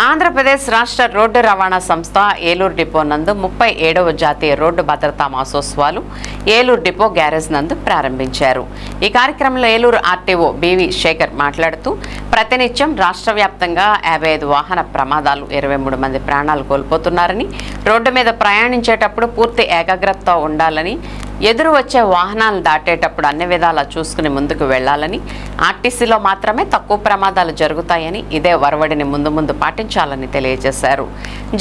ఆంధ్రప్రదేశ్ రాష్ట్ర రోడ్డు రవాణా సంస్థ ఏలూరు డిపో నందు ముప్పై ఏడవ జాతీయ రోడ్డు భద్రతా మాసోత్సవాలు ఏలూరు డిపో గ్యారేజ్ నందు ప్రారంభించారు. ఈ కార్యక్రమంలో ఏలూరు ఆర్టీఓ బివి శేఖర్ మాట్లాడుతూ ప్రతినిత్యం రాష్ట్ర వ్యాప్తంగా యాభై ఐదు వాహన ప్రమాదాలు ఇరవై మూడు మంది ప్రాణాలు కోల్పోతున్నారని రోడ్డు మీద ప్రయాణించేటప్పుడు పూర్తి ఏకాగ్రతతో ఉండాలని ఎదురు వచ్చే వాహనాలు దాటేటప్పుడు అన్ని విధాలా చూసుకుని ముందుకు వెళ్ళాలని ఆర్టీసీలో మాత్రమే తక్కువ ప్రమాదాలు జరుగుతాయని ఇదే వరవడిని ముందు ముందు పాటించాలని తెలియజేశారు.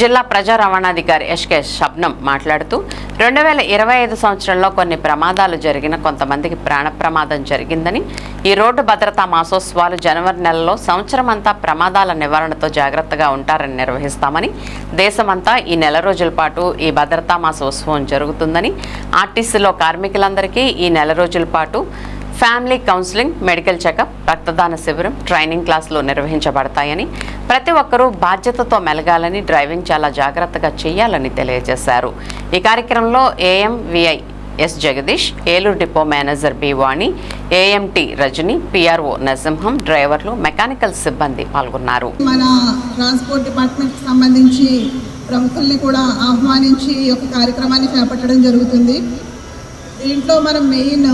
జిల్లా ప్రజా రవాణాధికారి ఎస్కే శబ్నం మాట్లాడుతూ రెండు వేల ఇరవై ఐదు సంవత్సరంలో కొన్ని ప్రమాదాలు జరిగిన కొంతమందికి ప్రాణ ప్రమాదం జరిగిందని ఈ రోడ్డు భద్రతా మాసోత్సవాలు జనవరి నెలలో సంవత్సరం అంతా ప్రమాదాల నివారణతో జాగ్రత్తగా ఉంటారని నిర్వహిస్తామని దేశమంతా ఈ నెల రోజుల పాటు ఈ భద్రతా మాసోత్సవం జరుగుతుందని ఆర్టీసీలో కార్మికులందరికీ ఈ నెల రోజుల పాటు ఫ్యామిలీ కౌన్సిలింగ్ మెడికల్ చెకప్ రక్తదాన శిబిరం ట్రైనింగ్ క్లాసులు నిర్వహించబడతాయని ప్రతి ఒక్కరూ బాధ్యతతో మెలగాలని డ్రైవింగ్ చాలా జాగ్రత్తగా చేయాలని తెలియజేశారు. ఈ కార్యక్రమంలో AMVI S Jagadish Eluru depot manager B Vani AMT Rajani PRO Narasimham డ్రైవర్లు మెకానికల్ సిబ్బంది పాల్గొన్నారు. మన ట్రాన్స్పోర్ట్ డిపార్ట్మెంట్ సంబంధించి ప్రముఖుల్ని కూడా ఆహ్వానించి ఈ యొక్క కార్యక్రమాన్ని చేపట్టడం జరుగుతుంది. దీంట్లో మనం మెయిన్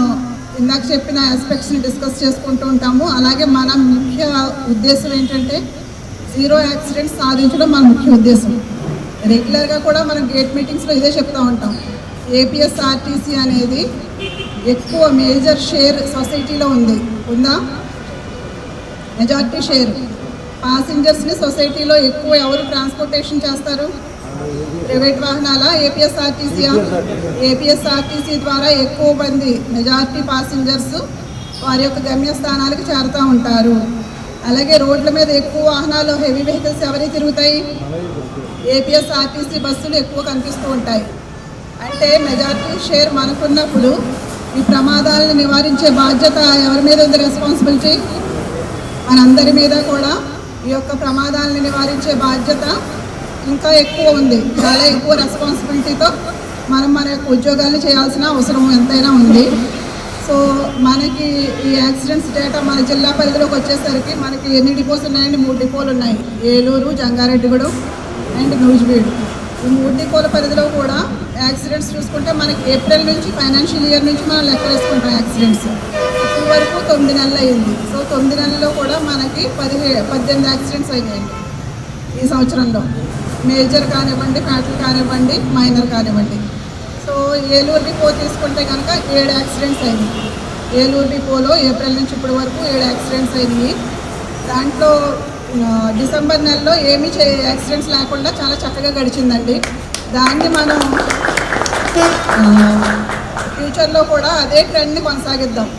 ఇందాక చెప్పిన ఆస్పెక్ట్స్ని డిస్కస్ చేసుకుంటూ ఉంటాము. అలాగే మన ముఖ్య ఉద్దేశం ఏంటంటే జీరో యాక్సిడెంట్స్ సాధించడం మన ముఖ్య ఉద్దేశం. రెగ్యులర్గా కూడా మనం గేట్ మీటింగ్స్లో ఇదే చెప్తూ ఉంటాం. ఏపీఎస్ఆర్టీసీ అనేది ఎక్కువ మేజర్ షేర్ సొసైటీలో ఉంది. ఉందా? మెజార్టీ షేర్ ప్యాసింజర్స్ని సొసైటీలో ఎక్కువ ఎవరు ట్రాన్స్పోర్టేషన్ చేస్తారు? ప్రైవేట్ వాహనాల ఏపీఎస్ఆర్టీసీ ఏపీఎస్ఆర్టీసీ. ద్వారా ఎక్కువ మంది మెజార్టీ ప్యాసింజర్స్ వారి యొక్క గమ్యస్థానాలకు చేరుతూ ఉంటారు. అలాగే రోడ్ల మీద ఎక్కువ వాహనాలు హెవీ వెహికల్స్ ఎవరి తిరుగుతాయి? ఏపీఎస్ఆర్టీసీ బస్సులు ఎక్కువ కనిపిస్తూ ఉంటాయి. అంటే మెజార్టీ షేర్ మనకున్నప్పుడు ఈ ప్రమాదాలను నివారించే బాధ్యత ఎవరి మీద ఉంది? రెస్పాన్సిబిలిటీ? మనందరి మీద కూడా ఈ యొక్క ప్రమాదాలను నివారించే బాధ్యత ఇంకా ఎక్కువ ఉంది. చాలా ఎక్కువ రెస్పాన్సిబిలిటీతో మనం మన యొక్క ఉద్యోగాలు చేయాల్సిన అవసరం ఎంతైనా ఉంది. సో మనకి ఈ యాక్సిడెంట్స్ డేటా మన జిల్లా పరిధిలోకి వచ్చేసరికి మనకి ఎన్ని డిపోస్ ఉన్నాయండి? మూడు డిపోలు ఉన్నాయి. ఏలూరు జంగారెడ్డిగూడెం అండ్ నూజివీడు. ఈ మూడు డిపోల పరిధిలో కూడా యాక్సిడెంట్స్ చూసుకుంటే మనకి ఏప్రిల్ నుంచి ఫైనాన్షియల్ ఇయర్ నుంచి మనం లెక్క వేసుకుంటాం యాక్సిడెంట్స్ ఇప్పటి వరకు తొమ్మిది నెలలు అయింది. సో తొమ్మిది నెలల్లో కూడా మనకి పదిహే పద్దెనిమిది యాక్సిడెంట్స్ అయ్యాయండి ఈ సంవత్సరంలో. మేజర్ కానివ్వండి ఫ్యాటల్ కానివ్వండి మైనర్ కానివ్వండి. సో ఏలూరు డిపో తీసుకుంటే కనుక ఏడు యాక్సిడెంట్స్ అయింది ఏలూరు డిపోలో ఏప్రిల్ నుంచి ఇప్పటి వరకు ఏడు యాక్సిడెంట్స్ అయినాయి. దాంట్లో డిసెంబర్ నెలలో ఏమీ చే యాక్సిడెంట్స్ లేకుండా చాలా చక్కగా గడిచిందండి. దాన్ని మనం ఫ్యూచర్లో కూడా అదే ట్రెండ్ని కొనసాగిద్దాం.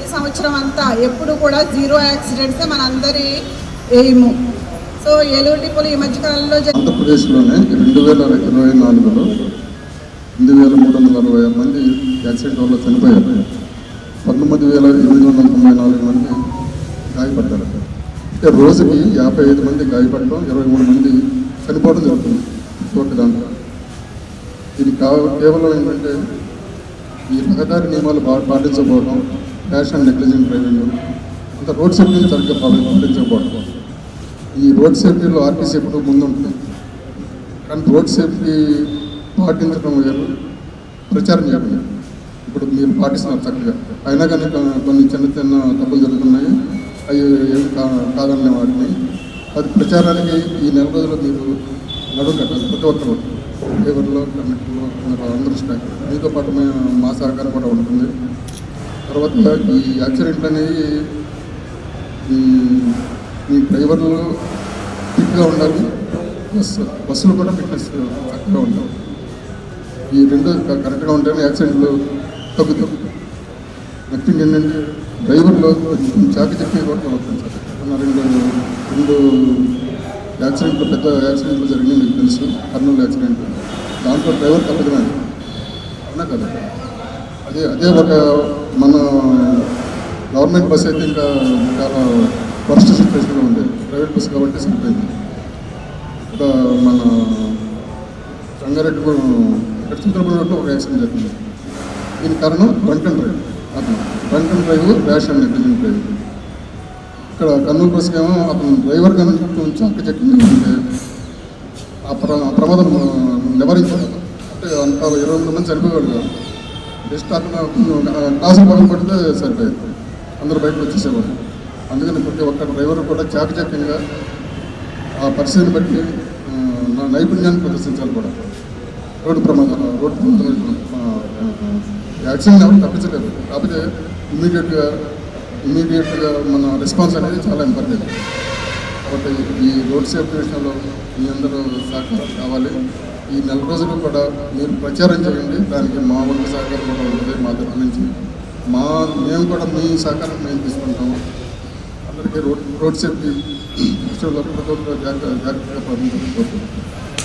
ఈ సంవత్సరం అంతా ఎప్పుడు కూడా జీరో యాక్సిడెంట్సే మనందరి ఎయిము. సో ఏలూరు డిపోలో ఈ మధ్యకాలంలో ఆంధ్రప్రదేశ్లోనే రెండు వేల ఇరవై నాలుగులో ఎనిమిది వేల మూడు వందల అరవై ఆరు మంది యాక్సిడెంట్ వల్ల చనిపోయారు. పంతొమ్మిది వేల ఎనిమిది వందల తొంభై నాలుగు మంది గాయపడ్డారు. అంటే రోజుకి యాభై ఐదు మంది గాయపడడం ఇరవై మూడు మంది చనిపోవడం జరుగుతుంది చోటు దాంట్లో. ఇది కా కేవలం ఏంటంటే ఈ రహదారి నియమాలు బా పాటించకపోవడం ఫ్యాషన్ నెగ్లిజెంట్ డ్రైవింగ్ అంత రోడ్ సేఫ్టీని సరిగ్గా పాటించకపోవడం. ఈ రోడ్ సేఫ్టీలో ఆర్టీసీ ఎప్పుడు ముందుంటుంది. కానీ రోడ్ సేఫ్టీ పాటించడం వేరు ప్రచారం చేయడం ఇప్పుడు మీరు పాటిస్తున్నారు చక్కగా. అయినా కానీ కొన్ని చిన్న చిన్న తప్పులు జరుగుతున్నాయి. అవి ఏమి కా కాదనే వాటిని. అది ప్రచారానికి ఈ నెల రోజులు మీరు నడువు కట్టాలి. ప్రతి ఒక్కరు. డ్రైవర్లో కండక్టర్లో అందరూ స్టాక్. మీతో పాటు మా సహకారం కూడా ఉంటుంది. తర్వాత ఈ యాక్సిడెంట్లు అనేవి ఈ డ్రైవర్లు ఫిట్గా ఉండాలి. ప్లస్ బస్సులు కూడా ఫిట్నెస్ కరెక్ట్గా ఉండాలి. ఈ రెండు కరెక్ట్గా ఉంటేనే యాక్సిడెంట్లు తగ్గుతాం నెక్స్ట్ ఏంటంటే డ్రైవర్లు చాకి చెప్పి కూడా అవుతుంది సార్ రెండు రెండు యాక్సిడెంట్లు పెద్ద యాక్సిడెంట్లు జరిగినాయి మీకు తెలుసు. కర్నూలు యాక్సిడెంట్. దాంట్లో డ్రైవర్ తప్పదమే అన్నా కదా? అదే అదే ఒక మన గవర్నమెంట్ బస్ అయితే ఇంకా చాలా ఫస్ట్ సిచ్యువేషన్. ప్రైవేట్ బస్సు కాబట్టి సరిపోయింది. ఇక్కడ మన రంగారెడ్డి కూడా ఇక్కడ ఒక యాక్సిడెంట్ జరిగింది. దీని కారణం డ్రంక్ అండ్ డ్రైవ్. అతను drunk and drive rash and negligent drive. ఇక్కడ కర్నూలు బస్కి ఏమో అతను డ్రైవర్ కనుక ఉంచి అక్క చెక్కి ప్ర- ప్రమాదం ఆ, అంటే అంత ఇరవై ఎనిమిది మంది చనిపోయేవాడు కాదు. జస్ట్ అక్కడ క్లాసులు పగలు పడితే సరిపోయేది. అందరూ బయటకు వచ్చేసేవాళ్ళు. అందుకని ప్రతి ఒక్క డ్రైవర్ కూడా చాకచక్యంగా ఆ పరిస్థితిని బట్టి నా నైపుణ్యాన్ని ప్రదర్శించాలి కూడా. రోడ్డు ప్రమాదాలు రోడ్డు ప్రమాదాలు, యాక్సిడెంట్ ఎవరు తప్పించలేదు. కాకపోతే ఇమీడియట్గా ఇమీడియట్గా మన రెస్పాన్స్ అనేది చాలా ఇంపార్టెంట్. కాబట్టి ఈ రోడ్ సేఫ్టీ విషయంలో మీ అందరూ సహకారం కావాలి. ఈ నెల రోజులు కూడా మీరు ప్రచారం చేయండి. దానికి మా వంటి సహకారం కూడా ఉంటుంది. మా దగ్గర నుంచి మా మేము కూడా మీ సహకారం మేము తీసుకుంటాము. అందరికీ రోడ్ రోడ్ సేఫ్టీ విషయంలో ప్రతి ఒక్కరు జాగ్రత్త జాగ్రత్తగా పాటించాలని కోరుకుంటున్నాం